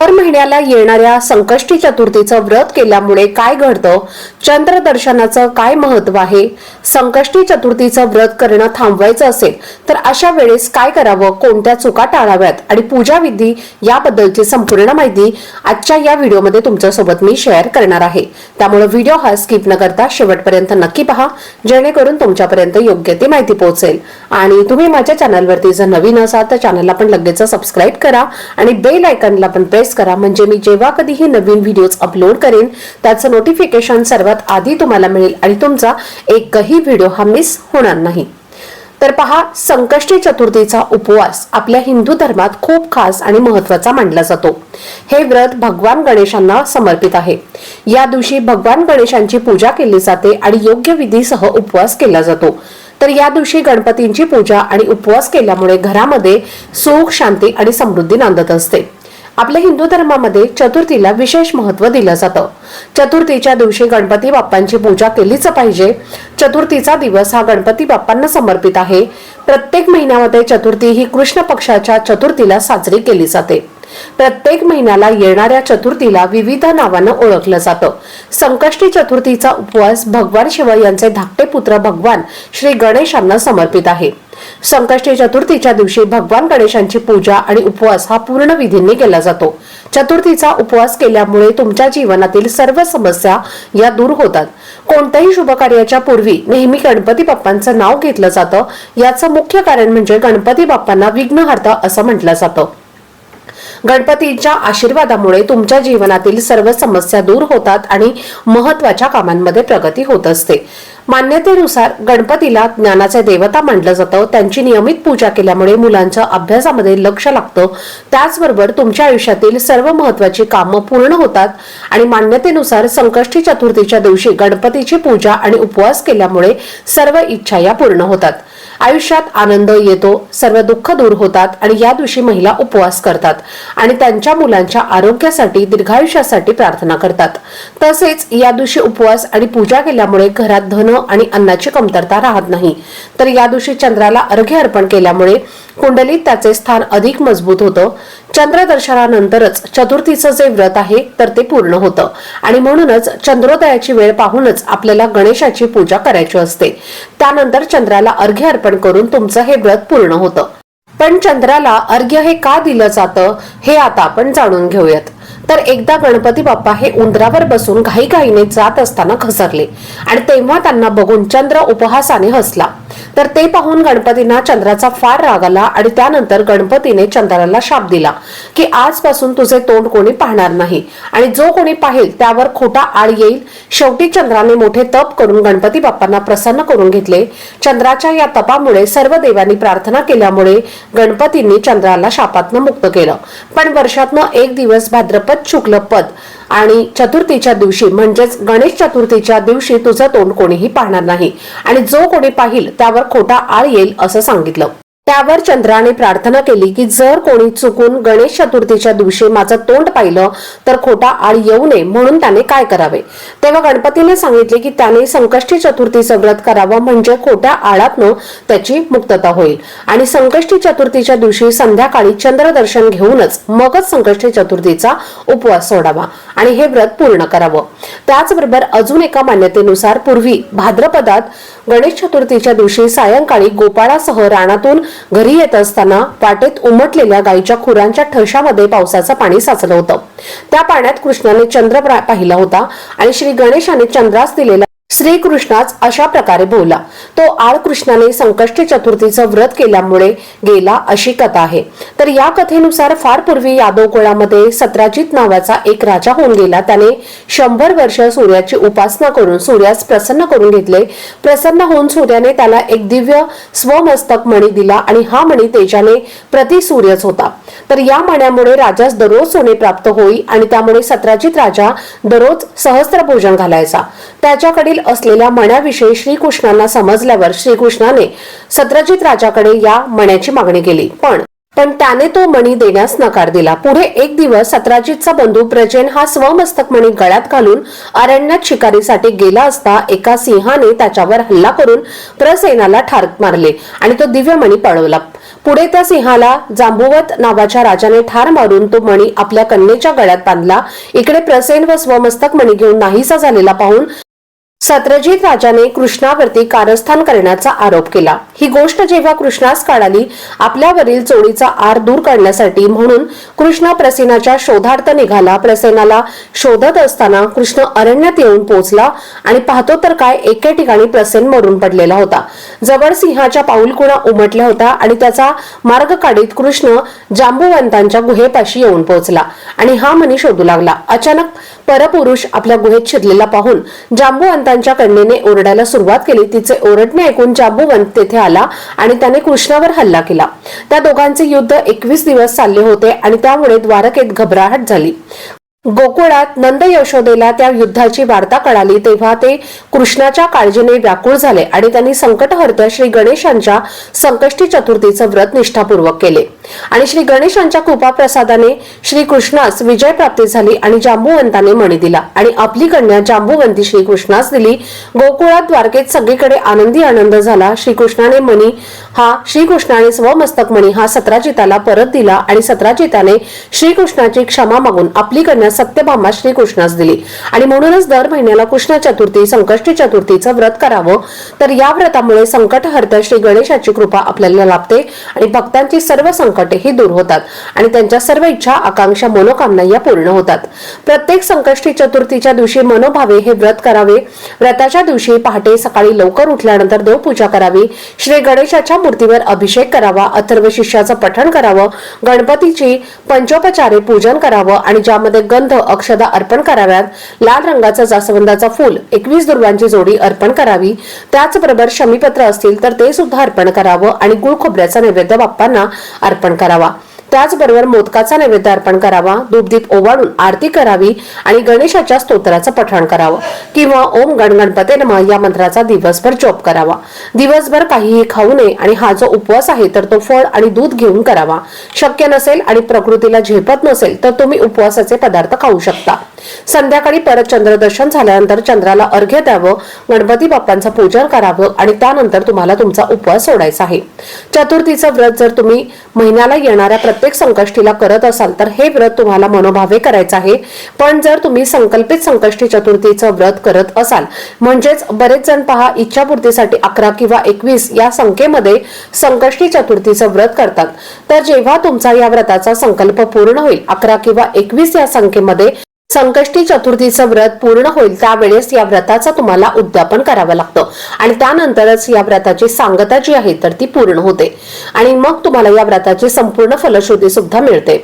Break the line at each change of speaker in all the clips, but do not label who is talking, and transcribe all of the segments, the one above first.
दर महिन्याला येणाऱ्या संकष्टी चतुर्थीचं व्रत केल्यामुळे काय घडतं? चंद्र दर्शनाचं काय महत्त्व आहे? संकष्टी चतुर्थीचं व्रत करणं थांबवायचं असेल तर अशा वेळेस काय करावं? कोणत्या चुका टाळाव्यात? आणि पूजा विधी याबद्दलची संपूर्ण माहिती आजच्या या व्हिडिओमध्ये तुमच्यासोबत मी शेअर करणार आहे. त्यामुळे व्हिडिओ हा स्किप न करता शेवटपर्यंत नक्की पहा जेणेकरून तुमच्यापर्यंत योग्य ती माहिती पोहोचेल. आणि तुम्ही माझ्या चॅनलवरती जर नवीन असाल तर चॅनलला पण लगेच सबस्क्राईब करा आणि बेल आयकनला पण प्रेस करा. म्हणजे मी जेव्हा कधीही नवीन व्हिडिओज अपलोड करेन त्याचं नोटिफिकेशन सर्वात आधी तुम्हाला मिळेल आणि तुमचा एकही व्हिडिओ हा मिस होणार नाही. तर पहा संकष्टी चतुर्थीचा उपवास आपल्या हिंदू धर्मात खूप खास आणि महत्त्वाचा मानला जातो. हे व्रत भगवान गणेशांना समर्पित आहे. या दिवशी भगवान गणेशांची पूजा केली जाते आणि योग्य विधीसह उपवास केला जातो. तर या दिवशी गणपतींची पूजा आणि उपवास केल्यामुळे घरामध्ये सुख शांती आणि समृद्धी नांदत असते. आपल्या हिंदू धर्मामध्ये चतुर्थीला विशेष महत्त्व दिलं जातं. चतुर्थीच्या दिवशी गणपती बाप्पांची पूजा केलीच पाहिजे. चतुर्थीचा दिवस हा गणपती बाप्पांना समर्पित आहे. प्रत्येक महिन्यामध्ये चतुर्थी ही कृष्ण पक्षाच्या चतुर्थीला साजरी केली जाते. प्रत्येक महिन्याला येणाऱ्या चतुर्थीला विविध नावानं ओळखलं जातं. संकष्टी चतुर्थीचा उपवास भगवान शिव यांचे धाकटे पुत्र भगवान श्री गणेशांना समर्पित आहे. संकष्टी चतुर्थीच्या दिवशी भगवान गणेशांची पूजा आणि उपवास हा पूर्ण विधींनी केला जातो. चतुर्थीचा उपवास केल्यामुळे तुमच्या जीवनातील सर्व समस्या या दूर होतात. कोणत्याही शुभ कार्याच्या पूर्वी नेहमी गणपती बाप्पांचं नाव घेतलं जातं. याचं मुख्य कारण म्हणजे गणपती बाप्पांना विघ्नहर्ता असं म्हटलं जातं. गणपतीच्या आशीर्वादामुळे तुमच्या जीवनातील सर्व समस्या दूर होतात आणि महत्त्वाच्या कामांमध्ये प्रगती होत असते. मान्यतेनुसार गणपतीला ज्ञानाचे देवता मानलं जातं. त्यांची नियमित पूजा केल्यामुळे मुलांच्या अभ्यासामध्ये लक्ष लागतं. त्याचबरोबर तुमच्या आयुष्यातील सर्व महत्वाची कामं पूर्ण होतात आणि मान्यतेनुसार संकष्टी चतुर्थीच्या दिवशी गणपतीची पूजा आणि उपवास केल्यामुळे सर्व इच्छा या पूर्ण होतात. आयुष्यात आनंद येतो सर्व दुःख दूर होतात आणि या दिवशी महिला उपवास करतात आणि त्यांच्या मुलांच्या आरोग्यासाठी दीर्घायुष्यासाठी प्रार्थना करतात. तसेच या दिवशी उपवास आणि पूजा केल्यामुळे घरात धन आणि अन्नाची कमतरता राहत नाही. तर या दिवशी चंद्राला अर्घ्य अर्पण केल्यामुळे कुंडलीत त्याचे स्थान अधिक मजबूत होतं. चंद्र दर्शनानंतरच चतुर्थीचं जे व्रत आहे तर ते पूर्ण होतं. आणि म्हणूनच चंद्रोदयाची वेळ पाहूनच आपल्याला गणेशाची पूजा करायची असते. त्यानंतर चंद्राला अर्घ्य अर्पण करून तुमचं हे व्रत पूर्ण होतं. पण चंद्राला अर्घ्य हे का दिलं जातं हे आता आपण जाणून घेऊयात. तर एकदा गणपती बाप्पा हे उंदरावर बसून घाईघाईने जात असताना घसरले. आणि तेव्हा त्यांना बघून चंद्र उपहासाने हसला. तर ते पाहून गणपतींना चंद्राचा फार राग आला आणि त्यानंतर गणपतीने चंद्राला शाप दिला की आजपासून तुझे तोंड कोणी पाहणार नाही. आणि जो कोणी पाहिल त्यावर खोटा आळ येईल. शेवटी चंद्राने मोठे तप करून गणपती बाप्पांना प्रसन्न करून घेतले. चंद्राच्या या तपामुळे सर्व देवांनी प्रार्थना केल्यामुळे गणपतींनी चंद्राला शापातनं मुक्त केलं. पण वर्षातनं एक दिवस भाद्रपद शुक्ल पद आणि चतुर्थीच्या दिवशी म्हणजेच गणेश चतुर्थीच्या दिवशी तुझं तोंड कोणीही पाहणार नाही. आणि जो कोणी पाहिल त्यावर खोटा आळ येईल असं सांगितलं. त्यावर चंद्राने प्रार्थना केली की जर कोणी चुकून गणेश चतुर्थीच्या दिवशी माझं तोंड पाहिलं तर खोटा आळ येऊ नये म्हणून त्याने काय करावे? तेव्हा गणपतीने सांगितले की त्याने संकष्टी चतुर्थीचं व्रत करावं म्हणजे खोट्या आळातनं त्याची मुक्तता होईल. आणि संकष्टी चतुर्थीच्या दिवशी संध्याकाळी चंद्रदर्शन घेऊनच मगच संकष्टी चतुर्थीचा उपवास सोडावा आणि हे व्रत पूर्ण करावं. त्याचबरोबर अजून एका मान्यतेनुसार पूर्वी भाद्रपदात गणेश चतुर्थीच्या दिवशी सायंकाळी गोपाळासह रानातून घरी येत असताना वाटेत उमटलेल्या गायीच्या खुरांच्या ठशामध्ये पावसाचं पाणी साचलं होतं. त्या पाण्यात कृष्णाने चंद्र पाहिला होता आणि श्री गणेशाने चंद्रास दिलेला श्रीकृष्णाच अशा प्रकारे बोलला तो आळ कृष्णाने संकष्टी चतुर्थीचं व्रत केल्यामुळे गेला अशी कथा आहे. तर या कथेनुसार फार पूर्वी यादव कुळामध्ये सत्राजित नावाचा एक राजा होऊन गेला. त्याने शंभर वर्ष सूर्याची उपासना करून सूर्यास प्रसन्न करून घेतले. प्रसन्न होऊन सूर्याने त्याला एक दिव्य स्वमस्तक मणी दिला आणि हा मणी तेजाने प्रति सूर्यच होता. तर या मण्यामुळे राजास दररोज सोने प्राप्त होई आणि त्यामुळे सत्राजित राजा दररोज सहस्त्र भोजन घालायचा. त्याच्याकडील असलेल्या मण्याविषयी श्रीकृष्णांना समजल्यावर श्रीकृष्णाने सत्राजित राजाकडे या मण्याची मागणी केली. पण पण त्याने तो मणी देण्यास नकार दिला. पुढे एक दिवस सत्राजितचा बंधू प्रजेन हा स्वमस्तक मणी गळ्यात घालून अरण्यात शिकारीसाठी गेला असता एका सिंहाने त्याच्यावर हल्ला करून प्रसेनाला ठार मारले आणि तो दिव्य मणी पळवला. पुढे त्या सिंहाला जांबुवत नावाच्या राजाने ठार मारून तो मणी आपल्या कन्येच्या गळ्यात बांधला. इकडे प्रसेन व स्वमस्तक मणी घेऊन नाहीसा झालेला पाहून सत्रजित राजाने कृष्णावरती कारस्थान करण्याचा आरोप केला. ही गोष्ट जेव्हा कृष्णास कळाली आपल्यावरील चोरीचा आर दूर करण्यासाठी म्हणून कृष्ण प्रसेनाच्या शोधार्थ निघाला. प्रसेनाला शोधत असताना कृष्ण अरण्यात येऊन पोहोचला आणि पाहतो तर काय एके ठिकाणी प्रसेन मरून पडलेला होता. जवळ सिंहाच्या पाऊलकुणा उमटल्या होता आणि त्याचा मार्ग काढीत कृष्ण जांबुवंतांच्या गुहेपाशी येऊन पोहोचला आणि हा मनी शोधू लागला. अचानक परपुरुष आपल्या गुहेत शिरलेला पाहून जांबुवंतांच्या कन्येने ओरडायला सुरुवात केली. तिचे ओरडणे ऐकून जांबुवंत तेथे आला आणि त्याने कृष्णावर हल्ला केला. त्या दोघांचे युद्ध एकवीस दिवस चालले होते आणि त्यामुळे द्वारकेत घबराहट झाली. गोकुळात नंद यशोदेला त्या युद्धाची वार्ता कळाली तेव्हा ते कृष्णाच्या काळजीने व्याकुळ झाले आणि त्यांनी संकटहर्त्या श्री गणेशांच्या संकष्टी चतुर्थीचं व्रत निष्ठापूर्वक केले. आणि श्री गणेशांच्या कृपा प्रसादाने श्री कृष्णास विजय प्राप्ती झाली आणि जांबुवंताने मणी दिला. आणि आपली कन्या जांबुवंती श्री कृष्णास दिली. गोकुळात द्वारकेत सगळीकडे आनंदी आनंद झाला. श्रीकृष्णाने मणी हा श्रीकृष्णाने स्वमस्तक मणी हा सत्राजिताला परत दिला आणि सत्राजिताने श्रीकृष्णाची क्षमा मागून आपली कन्या सत्यभामा श्रीकृष्णास दिली. आणि म्हणूनच दर महिन्याला कृष्ण चतुर्थी संकष्टी चतुर्थीचं व्रत करावं. तर या व्रतामुळे संकट श्री गणेशाची कृपा आपल्याला लाभते आणि भक्तांची सर्व संकट ही दूर होतात आणि त्यांच्या सर्व इच्छा आकांक्षा मनोकामना या पूर्ण होतात. प्रत्येक संकष्टी चतुर्थीच्या दिवशी मनोभावे हे व्रत करावे. व्रताच्या दिवशी पहाटे सकाळी लवकर उठल्यानंतर देवपूजा करावी. श्री गणेशाच्या मूर्तीवर अभिषेक करावा. अथर्व शिष्याचं पठण करावं. गणपतीची पंचोपचारे पूजन करावं आणि ज्यामध्ये गंध अक्षदा अर्पण कराव्यात. लाल रंगाचा जास्वंदाचा फूल एकवीस दुर्वांची जोडी अर्पण करावी. त्याचबरोबर शमीपत्र असतील तर ते सुद्धा अर्पण करावं आणि गुळ खोबऱ्याचा नैवेद्य बाप्पांना अर्पण अर्पण करावा. त्याचबरोबर मोदकाचा नैवेद्य अर्पण करावा धूपदीप ओवाळून आरती करावी आणि गणेशाच्या स्तोत्राचं पठण करावं किंवा ओम गण गणपते या मंत्राचा दिवसभर जप करावा. दिवसभर काहीही खाऊ नये आणि हा जो उपवास आहे तर तो फळ आणि दूध घेऊन करावा. शक्य नसेल आणि प्रकृतीला झेपत नसेल तर तुम्ही उपवासाचे पदार्थ खाऊ शकता. संध्याकाळी परत चंद्रदर्शन झाल्यानंतर चंद्राला अर्घ्य द्यावं गणपती बाप्पांचं पूजन करावं आणि त्यानंतर तुम्हाला तुमचा उपवास सोडायचा आहे. चतुर्थीचं व्रत जर तुम्ही महिन्याला येणाऱ्या प्रत्येक संकष्टीला करत असाल तर हे व्रत तुम्हाला मनोभावे करायचं आहे. पण जर तुम्ही संकल्पित संकष्टी चतुर्थीचं व्रत करत असाल म्हणजेच बरेच जण पहा इच्छापूर्तीसाठी अकरा किंवा एकवीस या संख्येमध्ये संकष्टी चतुर्थीचं व्रत करतात. तर जेव्हा तुमचा या व्रताचा संकल्प पूर्ण होईल अकरा किंवा एकवीस या संख्येमध्ये संकष्टी चतुर्थीचं व्रत पूर्ण होईल त्यावेळेस या व्रताचं तुम्हाला उद्यापन करावं लागतं. आणि त्यानंतरच या व्रताची सांगता जी आहे तर ती पूर्ण होते. आणि मग तुम्हाला या व्रताची संपूर्ण फलश्रुती सुद्धा मिळते.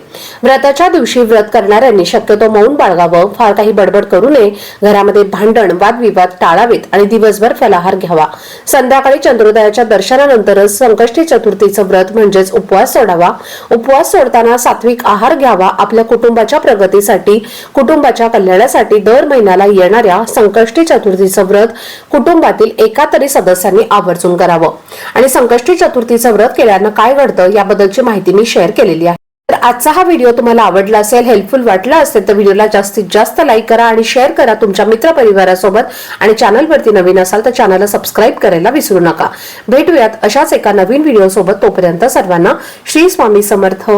व्रताच्या दिवशी व्रत करणाऱ्यांनी शक्यतो मौन बाळगावं फार काही बडबड करू नये. घरामध्ये भांडण वादविवाद टाळावेत आणि दिवसभर फलाहार घ्यावा. संध्याकाळी चंद्रोदयाच्या दर्शनानंतरच संकष्टी चतुर्थीचं व्रत म्हणजेच उपवास सोडावा. उपवास सोडताना सात्विक आहार घ्यावा. आपल्या कुटुंबाच्या प्रगतीसाठी कुटुंब कुटुंबाच्या कल्याणासाठी दर महिन्याला येणाऱ्या संकष्टी चतुर्थीचं व्रत कुटुंबातील एका तरी सदस्यांनी आवर्जून करावं. आणि संकष्टी चतुर्थीचं व्रत केल्यानं काय घडतं याबद्दलची माहिती मी शेअर केलेली आहे. तर आजचा हा व्हिडिओ तुम्हाला आवडला असेल हेल्पफुल वाटला असेल तर व्हिडिओला जास्तीत जास्त लाईक करा आणि शेअर करा तुमच्या मित्रपरिवारासोबत आणि चॅनलवरती नवीन असाल तर चॅनलला सबस्क्राईब करायला विसरू नका. भेटूयात अशाच एका नवीन व्हिडिओ सोबत तोपर्यंत सर्वांना श्री स्वामी समर्थ.